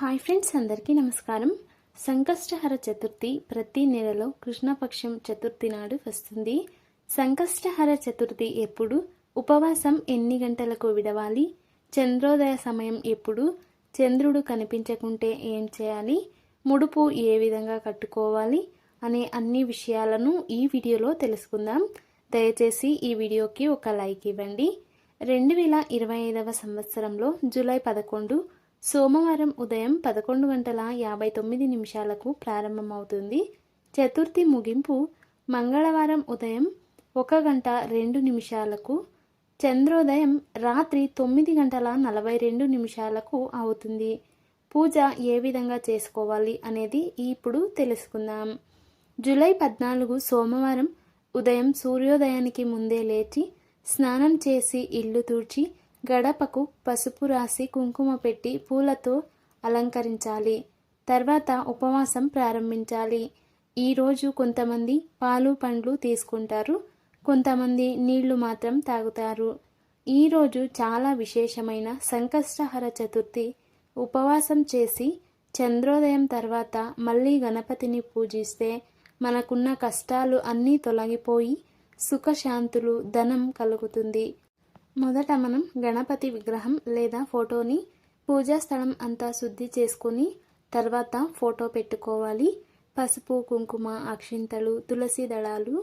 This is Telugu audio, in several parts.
హాయ్ ఫ్రెండ్స్ అందరికీ నమస్కారం. సంకష్టహర చతుర్థి ప్రతి నెలలో కృష్ణపక్షం చతుర్థి నాడు వస్తుంది. సంకష్టహర చతుర్థి ఎప్పుడు? ఉపవాసం ఎన్ని గంటలకు విడవాలి? చంద్రోదయ సమయం ఎప్పుడు? చంద్రుడు కనిపించకుంటే ఏం చేయాలి? ముడుపు ఏ విధంగా కట్టుకోవాలి? అనే అన్ని విషయాలను ఈ వీడియోలో తెలుసుకుందాం. దయచేసి ఈ వీడియోకి ఒక లైక్ ఇవ్వండి. రెండు వేల ఇరవై ఐదవ సంవత్సరంలో జూలై పదకొండు సోమవారం ఉదయం పదకొండు గంటల యాభై తొమ్మిది నిమిషాలకు ప్రారంభమవుతుంది. చతుర్థి ముగింపు మంగళవారం ఉదయం ఒక గంట రెండు నిమిషాలకు చంద్రోదయం రాత్రి తొమ్మిది గంటల నలభై రెండు నిమిషాలకు అవుతుంది. పూజ ఏ విధంగా చేసుకోవాలి అనేది ఇప్పుడు తెలుసుకుందాం. జూలై పద్నాలుగు సోమవారం ఉదయం సూర్యోదయానికి ముందే లేచి స్నానం చేసి ఇల్లు తూర్చి గడపకు పసుపు రాసి కుంకుమ పెట్టి పూలతో అలంకరించాలి. తర్వాత ఉపవాసం ప్రారంభించాలి. ఈరోజు కొంతమంది పాలు పండ్లు తీసుకుంటారు. కొంతమంది నీళ్ళు మాత్రం తాగుతారు. ఈరోజు చాలా విశేషమైన సంకష్టహర చతుర్థి ఉపవాసం చేసి చంద్రోదయం తర్వాత మళ్ళీ గణపతిని పూజిస్తే మనకున్న కష్టాలు అన్నీ తొలగిపోయి సుఖశాంతులు ధనం కలుగుతుంది. మొదట మనం గణపతి విగ్రహం లేదా ఫోటోని పూజా స్థలం అంతా శుద్ధి చేసుకొని తర్వాత ఫోటో పెట్టుకోవాలి. పసుపు కుంకుమ అక్షింతలు తులసి దళాలు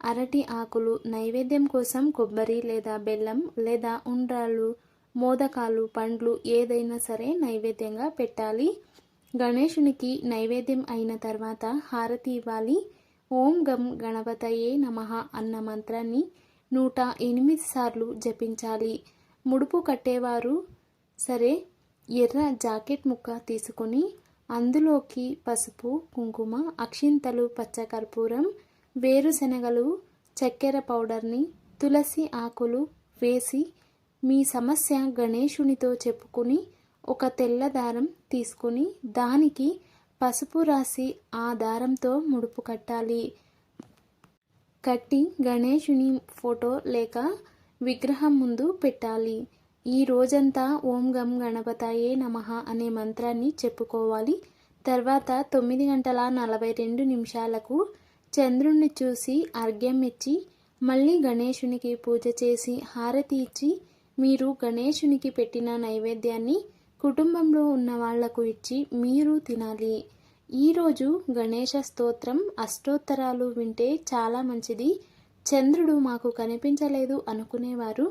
అరటి ఆకులు నైవేద్యం కోసం కొబ్బరి లేదా బెల్లం లేదా ఉండ్రాళ్ళు మోదకాలు పండ్లు ఏదైనా సరే నైవేద్యంగా పెట్టాలి. గణేషునికి నైవేద్యం అయిన తర్వాత హారతి ఇవ్వాలి. ఓం గం గణపతయే నమ అన్న మంత్రాన్ని నూట ఎనిమిది సార్లు జపించాలి. ముడుపు కట్టేవారు సరే ఎర్ర జాకెట్ ముక్క తీసుకొని అందులోకి పసుపు కుంకుమ అక్షింతలు పచ్చకర్పూరం వేరుశనగలు చక్కెర పౌడర్ని తులసి ఆకులు వేసి మీ సమస్య గణేషునితో చెప్పుకుని ఒక తెల్ల దారం తీసుకుని దానికి పసుపు రాసి ఆ దారంతో ముడుపు కట్టాలి. కట్టి గణేశుని ఫోటో లేక విగ్రహం ముందు పెట్టాలి. ఈ రోజంతా ఓం గం గణపతాయే నమ అనే మంత్రాన్ని చెప్పుకోవాలి. తర్వాత తొమ్మిది గంటల నలభై రెండు నిమిషాలకు చంద్రుణ్ణి చూసి అర్ఘ్యం ఇచ్చి మళ్ళీ గణేశునికి పూజ చేసి హారతి ఇచ్చి మీరు గణేశునికి పెట్టిన నైవేద్యాన్ని కుటుంబంలో ఉన్న వాళ్ళకు ఇచ్చి మీరు తినాలి. ఈరోజు గణేష స్తోత్రం అష్టోత్తరాలు వింటే చాలా మంచిది. చంద్రుడు మాకు కనిపించలేదు అనుకునేవారు.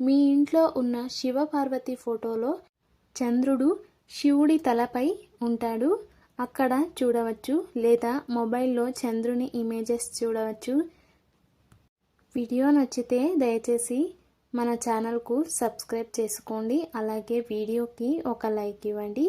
మీ ఇంట్లో ఉన్న శివపార్వతి ఫోటోలో చంద్రుడు శివుడి తలపై ఉంటాడు. అక్కడ చూడవచ్చు లేదా మొబైల్లో చంద్రుని ఇమేజెస్ చూడవచ్చు. వీడియో నచ్చితే దయచేసి మన ఛానల్కు సబ్స్క్రైబ్ చేసుకోండి. అలాగే వీడియోకి ఒక లైక్ ఇవ్వండి.